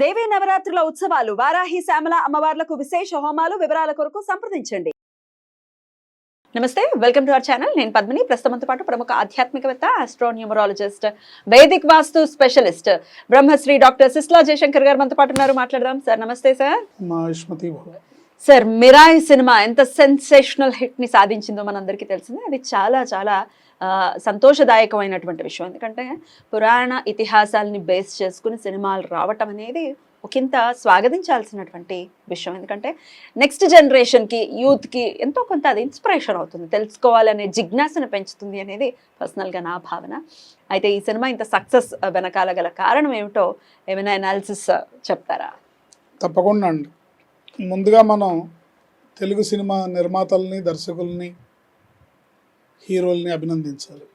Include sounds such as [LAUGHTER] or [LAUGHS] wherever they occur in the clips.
దేవీ నవరాత్రుల ఉత్సవాలు వారాహి శ్యామల అమ్మవార్లకు విశేష హోమాలు వివరాల కొరకు సంప్రదించండి. నమస్తే వెల్కమ్ టు అవర్ ఛానల్. నేను పద్మిని. ప్రస్తుతంతో పాటు ప్రముఖ ఆధ్యాత్మికవేత్త astronumerologist Vedic vastu specialist Brahmasri doctor Sisla Jayashankar గారు మనతో పాటు ఉన్నారు. మాట్లాడదాం. సార్ నమస్తే సార్. సార్ మిరాయి సినిమా ఎంత సెన్సేషనల్ హిట్ని సాధించిందో మనందరికీ తెలిసిందే. అది చాలా చాలా సంతోషదాయకమైనటువంటి విషయం. ఎందుకంటే పురాణ ఇతిహాసాలని బేస్ చేసుకుని సినిమాలు రావటం అనేది ఒకంత స్వాగతించాల్సినటువంటి విషయం. ఎందుకంటే నెక్స్ట్ జనరేషన్కి యూత్కి ఎంతో కొంత అది ఇన్స్పిరేషన్ అవుతుంది. తెలుసుకోవాలనే జిజ్ఞాసను పెంచుతుంది అనేది పర్సనల్గా నా భావన. అయితే ఈ సినిమా ఇంత సక్సెస్ వెనకాల గల కారణం ఏమిటో ఏమైనా అనాలిసిస్ చెప్తారా? తప్పకుండా అండి. ముందుగా మనం తెలుగు సినిమా నిర్మాతల్ని దర్శకుల్ని హీరోల్ని అభినందించాలి.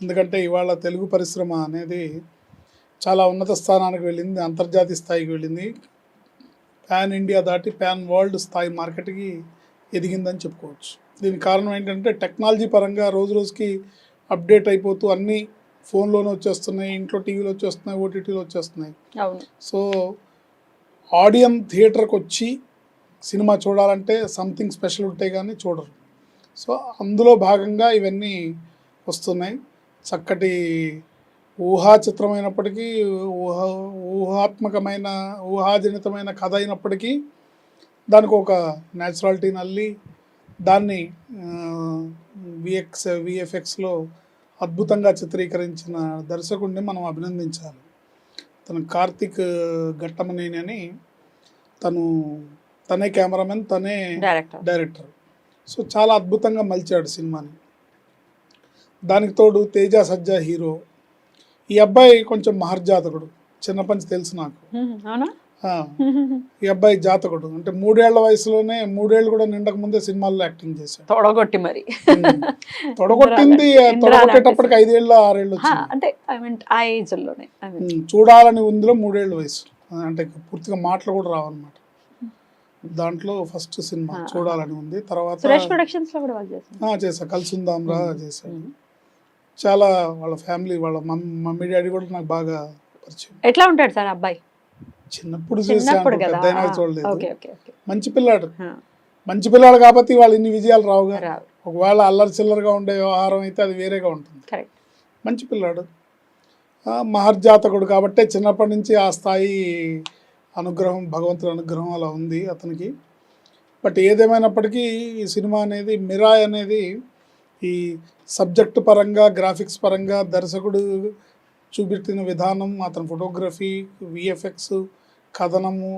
ఎందుకంటే ఇవాళ తెలుగు పరిశ్రమ అనేది చాలా ఉన్నత స్థానానికి వెళ్ళింది అంతర్జాతీయ స్థాయికి వెళ్ళింది. పాన్ ఇండియా దాటి పాన్ వరల్డ్ స్థాయి మార్కెట్కి ఎదిగిందని చెప్పుకోవచ్చు. దీనికి కారణం ఏంటంటే టెక్నాలజీ పరంగా రోజు రోజుకి అప్డేట్ అయిపోతూ అన్నీ ఫోన్లోనే వచ్చేస్తున్నాయి ఇంట్లో టీవీలో వచ్చేస్తున్నాయి ఓటీటీలో వచ్చేస్తున్నాయి. సో ఆడియన్ థియేటర్కి వచ్చి సినిమా చూడాలంటే సంథింగ్ స్పెషల్ ఉంటాయి కానీ చూడరు. సో అందులో భాగంగా ఇవన్నీ వస్తున్నాయి. చక్కటి ఊహా చిత్రమైనప్పటికీ ఊహ ఊహాత్మకమైన ఊహాజనితమైన కథ అయినప్పటికీ దానికి ఒక న్యాచురాలిటీని అల్లి దాన్ని విఎక్స్ విఎఫ్ఎక్స్లో అద్భుతంగా చిత్రీకరించిన దర్శకుడిని మనం అభినందించాలి. తను కార్తిక్ ఘట్టమనేని అని తను తనే కెమెరామెన్ తనే డైరెక్టర్ డైరెక్టర్. సో చాలా అద్భుతంగా మలిచాడు సినిమాని. దానికి తోడు తేజ సజ్జా హీరో. ఈ అబ్బాయి కొంచెం మహర్జాతకుడు. చిన్నపంచి తెలుసు నాకు. ఈ అబ్బాయి జాతకుడు. అంటే మూడేళ్ళ వయసులోనే మూడేళ్ళు కూడా నిండక ముందే సినిమాల్లో యాక్టింగ్ చేశాడు. తొడగొట్టి మరి. తొడగొట్టింది తొడగొట్టేటప్పటికి ఐదేళ్ళు ఆరేళ్ళు అంటే చూడాలని ఉందిలో మూడేళ్ళ వయసు. అంటే పూర్తిగా మాటలు కూడా రావన్నమాట. దాంట్లో ఫస్ట్ సినిమా. చూడాలని ఉంది. తర్వాత సురేష్ ప్రొడక్షన్స్లో కూడా వాళ్ళు చేస్తారు ఆ, చేశా కలిసి ఉందాంరా ఉమ్. చేశాడు ఉమ్. చాలా వాళ్ళ ఫ్యామిలీ వాళ్ళ మమ్- మమ్మీ డాడీ కూడా నాకు బాగా పరిచయం. ఎట్లా ఉంటాడు సార్ అబ్బాయి? చిన్నప్పుడు చూసాను పెద్ద చూడలేదు. మంచి పిల్లాడు. మంచి పిల్లాడు కాబట్టి వాళ్ళు ఇన్ని విజయాలు రావుగా రావు. ఒకవేళ అల్లరి చిల్లరగా ఉండే వ్యవహారం అయితే అది వేరేగా ఉంటుంది. మంచి పిల్లాడు. మహర్జాతకుడు కాబట్టే చిన్నప్పటి నుంచి ఆ స్థాయి అనుగ్రహం భగవంతుడి అనుగ్రహం అలా ఉంది అతనికి. బట్ ఏదేమైనప్పటికీ ఈ సినిమా అనేది మిరాయ్ అనేది ఈ సబ్జెక్ట్ పరంగా గ్రాఫిక్స్ పరంగా దర్శకుడు చూపెట్టిన విధానం అతని ఫోటోగ్రఫీ విఎఫ్ఎక్స్ కథనము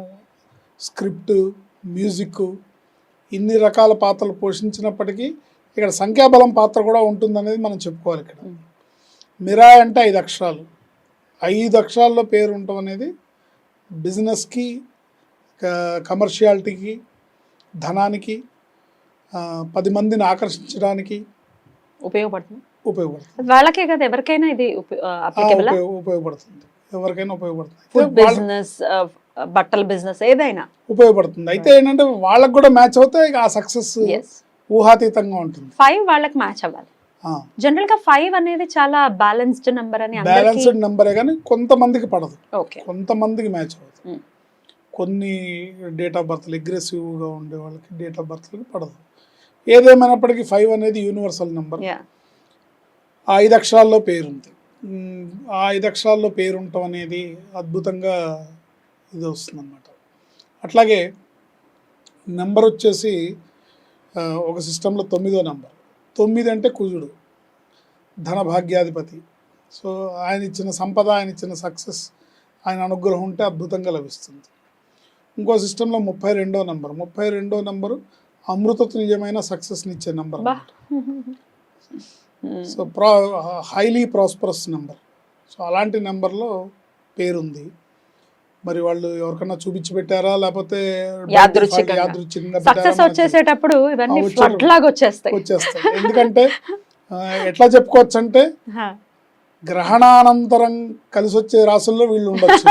స్క్రిప్ట్ మ్యూజిక్ ఇన్ని రకాల పాత్రలు పోషించినప్పటికీ ఇక్కడ సంఖ్యాబలం పాత్ర కూడా ఉంటుందనేది మనం చెప్పుకోవాలి ఇక్కడ. మిరాయ్ అంటే ఐదు అక్షరాలు. ఐదు అక్షరాల్లో పేరు ఉండటం అనేది బిజినెస్కి కమర్షియాలిటీకి ధనానికి పది మందిని ఆకర్షించడానికి ఉపయోగపడుతుంది. ఉపయోగపడుతుంది. వాళ్ళకే కదా ఎవరికైనా ఇది ఉపయోగపడుతుంది. ఎవరికైనా ఉపయోగపడుతుంది. బిజినెస్ బట్టల బిజినెస్ ఏదైనా. ఉపయోగపడుతుంది. అయితే ఏంటంటే వాళ్ళకు కూడా మ్యాచ్ అవుతే ఆ సక్సెస్ ఊహాతీతంగా ఉంటుంది. ఫైవ్ వాళ్ళకి మ్యాచ్ అవ్వాలి. జనరల్గా ఫైవ్ అనేది చాలా బ్యాలెన్స్డ్ నెంబర్ అని బ్యాలెన్స్డ్ నెంబరే కానీ కొంతమందికి పడదు. ఓకే. కొంతమందికి మ్యాచ్ అవుతుంది Mm. కొన్ని డేట్ ఆఫ్ బర్త్లు అగ్రెసివ్గా ఉండే వాళ్ళకి డేట్ ఆఫ్ బర్త్లకి పడదు. ఏదేమైనప్పటికీ ఫైవ్ అనేది యూనివర్సల్ నెంబర్ యా ఆ ఐదు అక్షరాల్లో పేరుంది ఆ ఐదు అక్షరాల్లో పేరు ఉండటం అనేది అద్భుతంగా ఇది వస్తుంది అనమాట అట్లాగే నెంబర్ వచ్చేసి ఒక సిస్టంలో తొమ్మిదో నెంబర్ తొమ్మిది అంటే కుజుడు ధన భాగ్యాధిపతి సో ఆయన ఇచ్చిన సంపద ఆయన ఇచ్చిన సక్సెస్ ఆయన అనుగ్రహం ఉంటే అద్భుతంగా లభిస్తుంది. ఇంకో సిస్టంలో ముప్పై రెండో నెంబర్ ముప్పై రెండో నెంబరు అమృత తుల్యమైన సక్సెస్ని ఇచ్చే నెంబర్. సో ప్రా హైలీ ప్రాస్పరస్ నెంబర్ సో అలాంటి నెంబర్లో పేరుంది. మరి వాళ్ళు ఎవరికన్నా చూపించి పెట్టారా? లేకపోతే సక్సెస్ వచ్చేసేటప్పుడు ఇవన్నీ ఆ, వచ్చారు. ఫ్లడ్ లాగా వచ్చేస్తాయి. వచ్చేస్తాయి. ఎందుకంటే ఎట్లా చెప్పుకోవచ్చు అంటే. గ్రహణానంతరం కలిసి వచ్చే రాసుల్లో వీళ్ళు ఉండొచ్చు.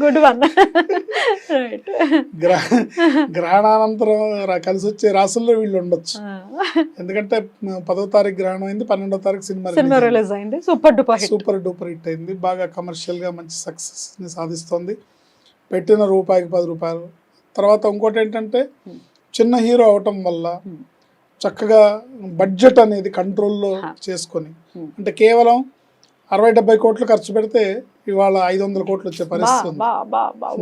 గుడ్ వన్ రైట్ గ్రహణానంతరం కలిసి వచ్చే రాసుల్లో వీళ్ళు ఉండొచ్చు ఎందుకంటే పదో తారీఖు గ్రహణం అయింది పన్నెండో తారీఖు సినిమా సినిమా. రిలీజ్ అయింది super duper super duper hit అయింది బాగా కమర్షియల్గా మంచి సక్సెస్ని సాధిస్తోంది పెట్టిన రూపాయికి పది రూపాయలు తర్వాత ఇంకోటి ఏంటంటే Hmm. చిన్న హీరో అవటం వల్ల Hmm. చక్కగా బడ్జెట్ అనేది కంట్రోల్లో. చేసుకొని Hmm. అంటే కేవలం అరవై డెబ్బై కోట్లు ఖర్చు పెడితే ఇవాళ ఐదు వందల కోట్లు వచ్చే పరిస్థితి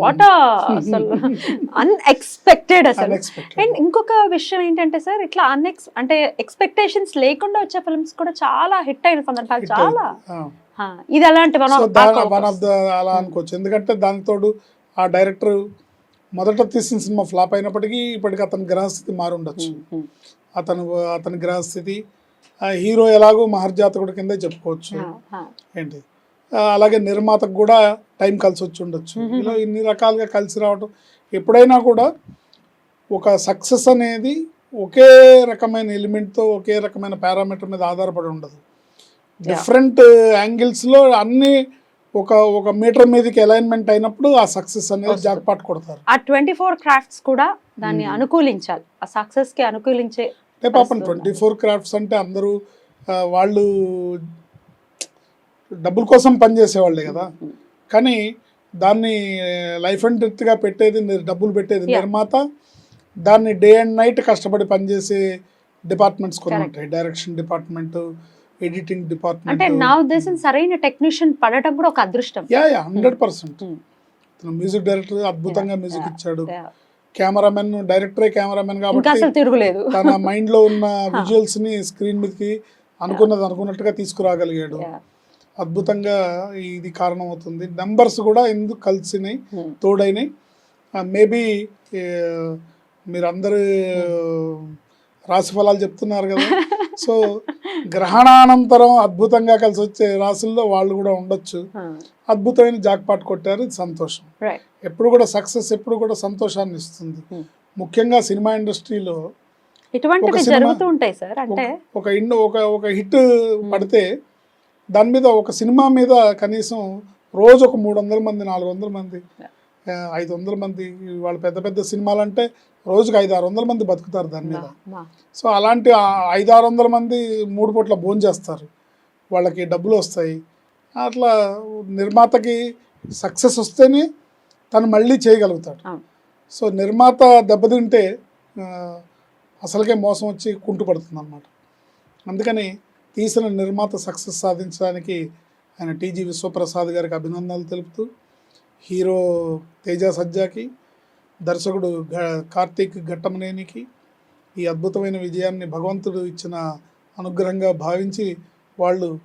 వాట్ అసలు [LAUGHS] అన్ఎక్స్పెక్టెడ్ అసలు. అండ్ ఇంకొక విషయం ఏంటంటే సార్ ఇట్లా అన్ఎక్స్ అంటే ఎక్స్పెక్టేషన్స్ లేకుండా వచ్చే ఫిల్మ్స్ కూడా చాలా హిట్ అయిన సందర్భాలు చాలా. ఇది అలాంటి వన్ ఆఫ్ ద అలా అనుకోవచ్చు. ఎందుకంటే దానికి తోడు ఆ డైరెక్టర్ మొదట తీసిన సినిమా ఫ్లాప్ అయినప్పటికీ ఇప్పటికి అతని గ్రహస్థితి మారి ఉండొచ్చు. అతను అతని గ్రహస్థితి హీరో ఎలాగో మహర్జాతకుడి కిందే చెప్పుకోవచ్చు. ఏంటి? అలాగే నిర్మాతకు కూడా టైం కలిసి వచ్చి ఉండొచ్చు. ఇలా ఇన్ని రకాలుగా కలిసి రావటం ఎప్పుడైనా కూడా ఒక సక్సెస్ అనేది ఒకే రకమైన ఎలిమెంట్తో ఒకే రకమైన పారామీటర్ మీద ఆధారపడి ఉండదు డిఫరెంట్ యాంగిల్స్లో అన్ని ఒక ఒక మీటర్ మీదకి అలైన్మెంట్ అయినప్పుడు ఆ సక్సెస్ అనేది. జాక్పాట్ కొడతారు ఆ ట్వంటీ ఫోర్ క్రాఫ్ట్స్ కూడా దాన్ని. అనుకూలించాలి ఆ సక్సెస్కి అనుకూలించే అంటే పాపం. ట్వంటీ ఫోర్ క్రాఫ్ట్స్ అంటే అందరూ వాళ్ళు డబ్బుల కోసం పనిచేసేవాళ్ళే కదా కానీ దాన్ని లైఫ్ అండ్ డెత్గా పెట్టేది డబ్బులు పెట్టేది. నిర్మాత దాన్ని డే అండ్ నైట్ కష్టపడి పనిచేసే డిపార్ట్మెంట్స్ కొన్ని. ఉంటాయి డైరెక్షన్ డిపార్ట్మెంట్ ఎడిటింగ్ అంటే డిపార్ట్మెంట్ నా ఉద్దేశం సరైన టెక్నీషియన్ పడటం కూడా ఒక అదృష్టం yeah yeah hundred percent. Music director అద్భుతంగా మ్యూజిక్ ఇచ్చాడు. కెమెరామెన్ డైరెక్టరే కెమెరామెన్ కాబట్టి తిరుగులేదు తన మైండ్లో ఉన్న [LAUGHS] విజువల్స్ని స్క్రీన్ మీదకి అనుకున్నది అనుకున్నట్టుగా తీసుకురాగలిగాడు. అద్భుతంగా ఇది కారణం అవుతుంది నంబర్స్ కూడా ఎందుకు కలిసినాయి Hmm. తోడైనాయి మేబీ మీరందరూ రాశి ఫలాలు చెప్తున్నారు కదా [LAUGHS] సో గ్రహణానంతరం అద్భుతంగా కలిసి వచ్చే రాశుల్లో వాళ్ళు కూడా ఉండొచ్చు Hmm. అద్భుతమైన జాక్పాట్ కొట్టారు సంతోషం. ఎప్పుడు కూడా సక్సెస్ ఎప్పుడు కూడా సంతోషాన్ని ఇస్తుంది Hmm. ముఖ్యంగా సినిమా ఇండస్ట్రీలో ఒక హిట్ పడితే దాని మీద ఒక సినిమా మీద కనీసం రోజు ఒక మూడు వందల మంది నాలుగు వందల మంది ఐదు వందల మంది వాళ్ళ పెద్ద పెద్ద సినిమాలు అంటే రోజుకి ఐదు ఆరు వందల మంది బతుకుతారు దాని మీద. సో అలాంటి ఐదు ఆరు వందల మంది మూడు పూట్ల భోజనం చేస్తారు. వాళ్ళకి డబ్బులు వస్తాయి. అట్లా నిర్మాతకి సక్సెస్ వస్తేనే తను మళ్ళీ చేయగలుగుతాడు. సో నిర్మాత దెబ్బతింటే అసలుకే మోసం వచ్చి కుంటుపడుతుంది అనమాట అందుకని తీసిన నిర్మాత సక్సెస్ సాధించడానికి ఆయన టీజీ విశ్వప్రసాద్ గారికి అభినందనలు తెలుపుతూ హీరో తేజ సజ్జాకి దర్శకుడు గ- కార్తీక్ ఘట్టమనేనికి ఈ అద్భుతమైన విజయాన్ని భగవంతుడు ఇచ్చిన అనుగ్రహంగా భావించి వాళ్ళు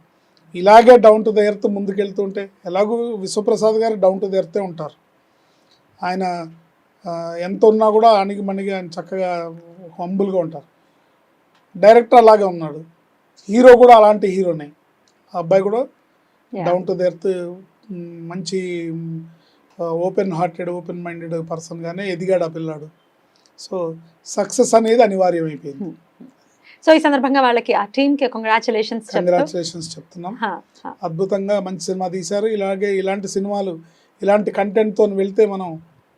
ఇలాగే డౌన్ టు ద ఎర్త్ ముందుకెళ్తుంటే ఎలాగూ విశ్వప్రసాద్ గారు డౌన్ టు ద ఎర్తే ఉంటారు. ఆయన ఎంత ఉన్నా కూడా అణిగి మణిగి ఆయన చక్కగా హంబుల్గా ఉంటారు. డైరెక్టర్ అలాగే ఉన్నాడు. హీరో కూడా అలాంటి హీరోనే. ఆ అబ్బాయి కూడా. డౌన్ టు ద ఎర్త్ మంచి ఓపెన్ హార్టెడ్ ఓపెన్ మైండెడ్ పర్సన్గానే ఎదిగాడు ఆ పిల్లాడు. సో సక్సెస్ అనేది అనివార్యం అయిపోయింది సో ఈ సందర్భంగా వాళ్ళకి ఆ టీమ్కి కంగ్రాచులేషన్స్ కంగ్రాచులేషన్స్ చెప్తున్నాం. అద్భుతంగా మంచి సినిమా తీశారు. ఇలాగే ఇలాంటి సినిమాలు ఇలాంటి కంటెంట్తో వెళ్తే మనం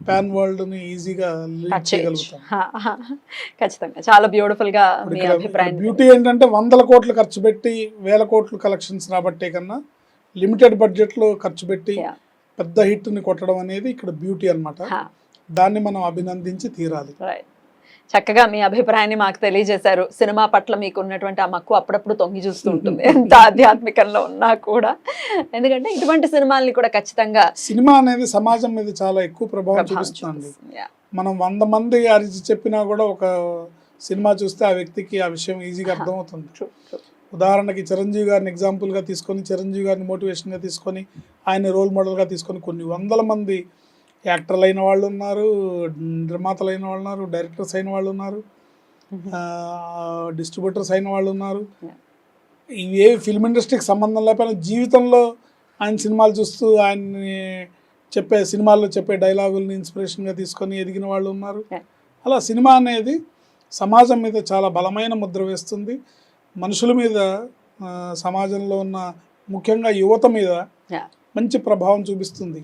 పాన్ వరల్డ్ని ఈజీగా లీడ్ Touch చేయొచ్చు. చేయగలుగుతాం హా, [LAUGHS] హా. ఖచ్చితంగా చాలా బ్యూటిఫుల్గా మీ అభిప్రాయం బ్యూటీ ఏంటంటే వందల కోట్లు ఖర్చు పెట్టి వేల కోట్లు కలెక్షన్స్ రాబట్టే కన్నా లిమిటెడ్ బడ్జెట్లో ఖర్చు పెట్టి. పెద్ద హిట్ని కొట్టడం అనేది ఇక్కడ బ్యూటీ అన్నమాట హా. దాన్ని మనం అభినందించి తీరాలి చక్కగా మీ అభిప్రాయాన్ని మాకు తెలియజేశారు. సినిమా పట్ల మీకు ఉన్నటువంటి ఆ మక్కువ అప్పుడప్పుడు తొంగి చూస్తూ ఉంటుంది. ఎంత ఆధ్యాత్మికంలో ఉన్నా కూడా. ఎందుకంటే ఇటువంటి సినిమాల్ని కూడా ఖచ్చితంగా సినిమా అనేది సమాజం మీద చాలా ఎక్కువ ప్రభావం చూపిస్తుంది. మనం వంద మంది అరిచి చెప్పినా కూడా ఒక సినిమా చూస్తే ఆ వ్యక్తికి ఆ విషయం ఈజీగా అర్థమవుతుంది. ఉదాహరణకి చిరంజీవి గారిని ఎగ్జాంపుల్గా తీసుకొని చిరంజీవి గారిని మోటివేషన్గా తీసుకొని ఆయన రోల్ మోడల్గా తీసుకొని కొన్ని వందల మంది యాక్టర్లు అయిన వాళ్ళు ఉన్నారు నిర్మాతలు అయిన వాళ్ళు ఉన్నారు డైరెక్టర్స్ అయిన వాళ్ళు ఉన్నారు డిస్ట్రిబ్యూటర్స్ అయిన వాళ్ళు ఉన్నారు. ఇవే ఫిల్మ్ ఇండస్ట్రీకి సంబంధం లేకపోయినా జీవితంలో ఆయన సినిమాలు చూస్తూ ఆయన్ని చెప్పే సినిమాల్లో చెప్పే డైలాగుల్ని ఇన్స్పిరేషన్గా తీసుకొని ఎదిగిన వాళ్ళు ఉన్నారు. అలా సినిమా అనేది సమాజం మీద చాలా బలమైన ముద్ర వేస్తుంది మనుషుల మీద సమాజంలో ఉన్న ముఖ్యంగా యువత మీద. మంచి ప్రభావం చూపిస్తుంది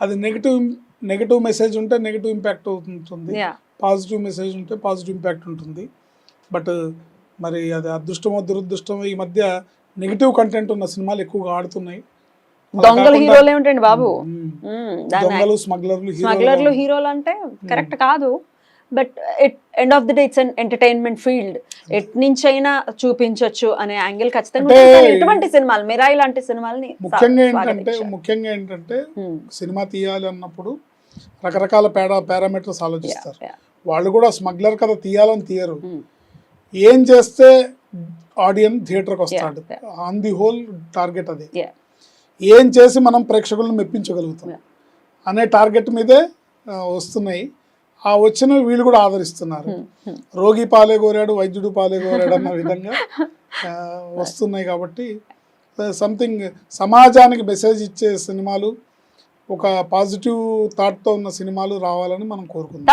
అది నెగిటివ్ నెగిటివ్ మెసేజ్ ఉంటే నెగిటివ్ ఇంపాక్ట్ ఉంటుంది పాజిటివ్ మెసేజ్ ఉంటే పాజిటివ్ ఇంపాక్ట్ ఉంటుంది. బట్ మరి అది అదృష్టమో దురదృష్టమో ఈ మధ్య నెగిటివ్ కంటెంట్ ఉన్న సినిమాలు ఎక్కువగా ఆడుతున్నాయి. దొంగలు హీరోలు ఏమిటండి బాబు. దొంగలు స్మగ్లర్లు స్మగ్లర్లు హీరోలు అంటే కరెక్ట్ కాదు. But it end of the day it's an entertainment field at నుంచి అయినా చూపించవచ్చు అనే యాంగిల్ ఖచ్చితంగా ఇటువంటి సినిమాలు మిరాయి లాంటి సినిమాల్ని ముఖ్యంగా ఏంటంటే. ముఖ్యంగా ఏంటంటే. సినిమా తీయాలి అన్నప్పుడు రకరకాల పేడా పారామీటర్స్ ఆలోచిస్తారు. వాళ్ళు కూడా స్మగ్లర్ కథ తీయాలని తీయరు మ్మ్. ఏం చేస్తే ఆడియన్స్ థియేటర్కి వస్తాడు ఆన్ ది హోల్ టార్గెట్ అది. ఏం చేసి మనం ప్రేక్షకులను మెప్పించగలుగుతాం. అనే టార్గెట్ మీదే వస్తున్నాయి ఆ వచ్చిన వీళ్ళు కూడా ఆదరిస్తున్నారు మ్మ్. మ్మ్. రోగి పాలే కోరాడు వైద్యుడు పాలే కోరాడు అన్న విధంగా వస్తున్నాయి కాబట్టి సంథింగ్ సమాజానికి మెసేజ్ ఇచ్చే సినిమాలు ఒక పాజిటివ్ థాట్తో ఉన్న సినిమాలు రావాలని మనం కోరుకుందాం.